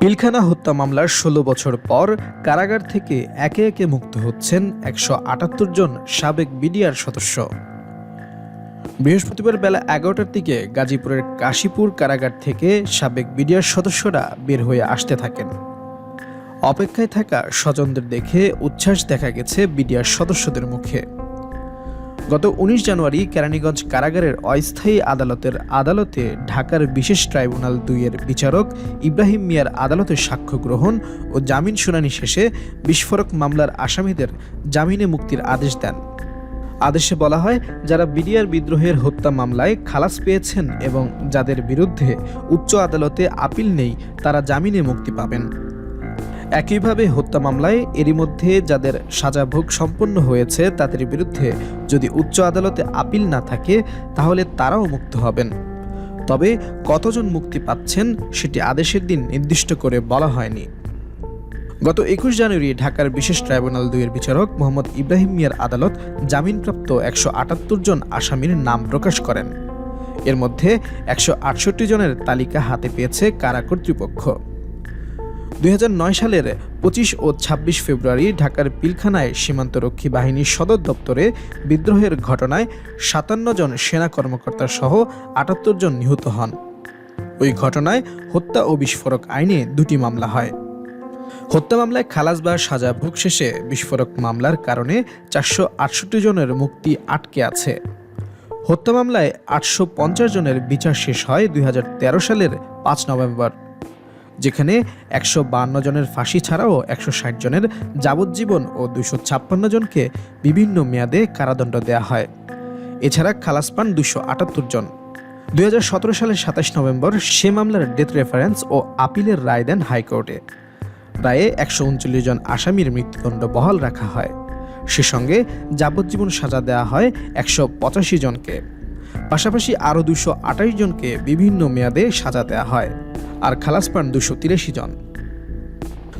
পিলখানা হত্যা মামলার ষোলো বছর পর কারাগার থেকে একে একে মুক্ত হচ্ছেন একশো আটাত্তর জন সাবেক বিডিআর সদস্য। বৃহস্পতিবার বেলা এগারোটার দিকে গাজীপুরের কাশীপুর কারাগার থেকে সাবেক বিডিআর সদস্যরা বের হয়ে আসতে থাকেন। অপেক্ষায় থাকা স্বজনদের দেখে উচ্ছ্বাস দেখা গেছে বিডিআর সদস্যদের মুখে। গত উনিশ জানুয়ারি কেরানীগঞ্জ কারাগারের অস্থায়ী আদালতের আদালতে ঢাকার বিশেষ ট্রাইব্যুনাল দুইয়ের বিচারক ইব্রাহিম মিয়ার আদালতে সাক্ষ্য গ্রহণ ও জামিন শুনানি শেষে বিস্ফোরক মামলার আসামিদের জামিনে মুক্তির আদেশ দেন। আদেশে বলা হয়, যারা বিডিআর বিদ্রোহের হত্যা মামলায় খালাস পেয়েছেন এবং যাদের বিরুদ্ধে উচ্চ আদালতে আপিল নেই, তারা জামিনে মুক্তি পাবেন। একইভাবে হত্যা মামলায় এরই মধ্যে যাদের সাজা ভোগ সম্পন্ন হয়েছে তাদের বিরুদ্ধে যদি উচ্চ আদালতে আপিল না থাকে, তাহলে তারাও মুক্ত হবেন। তবে কতজন মুক্তি পাচ্ছেন সেটি আদেশের দিন নির্দিষ্ট করে বলা হয়নি। গত একুশ জানুয়ারি ঢাকার বিশেষ ট্রাইব্যুনাল দুইয়ের বিচারক মোহাম্মদ ইব্রাহিম মিয়ার আদালত জামিনপ্রাপ্ত একশো আটাত্তর জন আসামির নাম প্রকাশ করেন। এর মধ্যে একশো আটষট্টি জনের তালিকা হাতে পেয়েছে কারা কর্তৃপক্ষ। দুই হাজার নয় সালের পঁচিশ ও ২৬ ফেব্রুয়ারি ঢাকার পিলখানায় সীমান্তরক্ষী বাহিনীর সদর দপ্তরে বিদ্রোহের ঘটনায় সাতান্ন জন সেনা কর্মকর্তা সহ আটাত্তর জন নিহত হন। ওই ঘটনায় হত্যা ও বিস্ফোরক আইনে দুটি মামলা হয়। হত্যা মামলায় খালাস বা সাজা ভোগ শেষে বিস্ফোরক মামলার কারণে চারশো আটষট্টি জনের মুক্তি আটকে আছে। হত্যা মামলায় আটশো পঞ্চাশ জনের বিচার শেষ হয় দুই হাজার তেরো সালের পাঁচ নভেম্বর। যেখানে একশো জনের ফাঁসি ছাড়াও একশো ষাট জনের যাবজ্জীবন ও দুশো জনকে বিভিন্ন মেয়াদে কারাদণ্ড দেয়া হয়। এছাড়া খালাস পান দুশো জন। দু হাজার সতেরো সালের সাতাশ নভেম্বর সে মামলার ডেথ রেফারেন্স ও আপিলের রায় দেন হাইকোর্টে। রায়ে একশো উনচল্লিশ জন আসামির মৃত্যুদণ্ড বহাল রাখা হয়। সে সঙ্গে যাবজ্জীবন সাজা দেওয়া হয় একশো পঁচাশি জনকে। পাশাপাশি আরও দুশো জনকে বিভিন্ন মেয়াদে সাজা দেওয়া হয়। আর খালাস পান দুশো জন।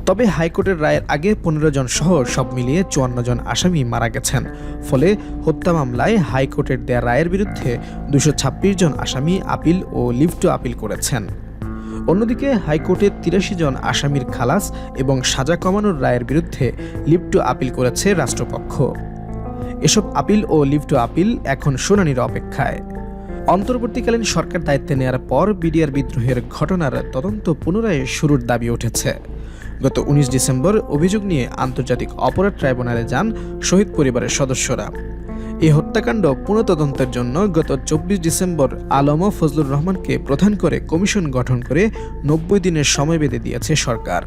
তবে হাইকোর্টের রায়ের আগে পনেরো জন সহ সব মিলিয়ে চুয়ান্ন জন আসামি মারা গেছেন। ফলে হত্যা মামলায় হাইকোর্টের দেয়া রায়ের বিরুদ্ধে দুশো জন আসামি আপিল ও লিভ টু আপিল করেছেন। অন্যদিকে হাইকোর্টের তিরাশি জন আসামির খালাস এবং সাজা কমানোর রায়ের বিরুদ্ধে লিভ টু আপিল করেছে রাষ্ট্রপক্ষ। এসব আপিল ও লিভ টু আপিল এখন শুনানির অপেক্ষায়। অন্তর্বর্তীকালীন সরকার দায়িত্বে নেওয়ার পর বিডিআর বিদ্রোহের ঘটনার তদন্ত পুনরায় শুরুর দাবি উঠেছে। গত উনিশ ডিসেম্বর অভিযোগ নিয়ে আন্তর্জাতিক অপরাধ ট্রাইব্যুনালে যান শহীদ পরিবারের সদস্যরা। এই হত্যাকাণ্ড পুনঃতদন্তের জন্য গত চব্বিশ ডিসেম্বর আলম ফজলুর রহমানকে প্রধান করে কমিশন গঠন করে নব্বই দিনের সময় বেঁধে দিয়েছে সরকার।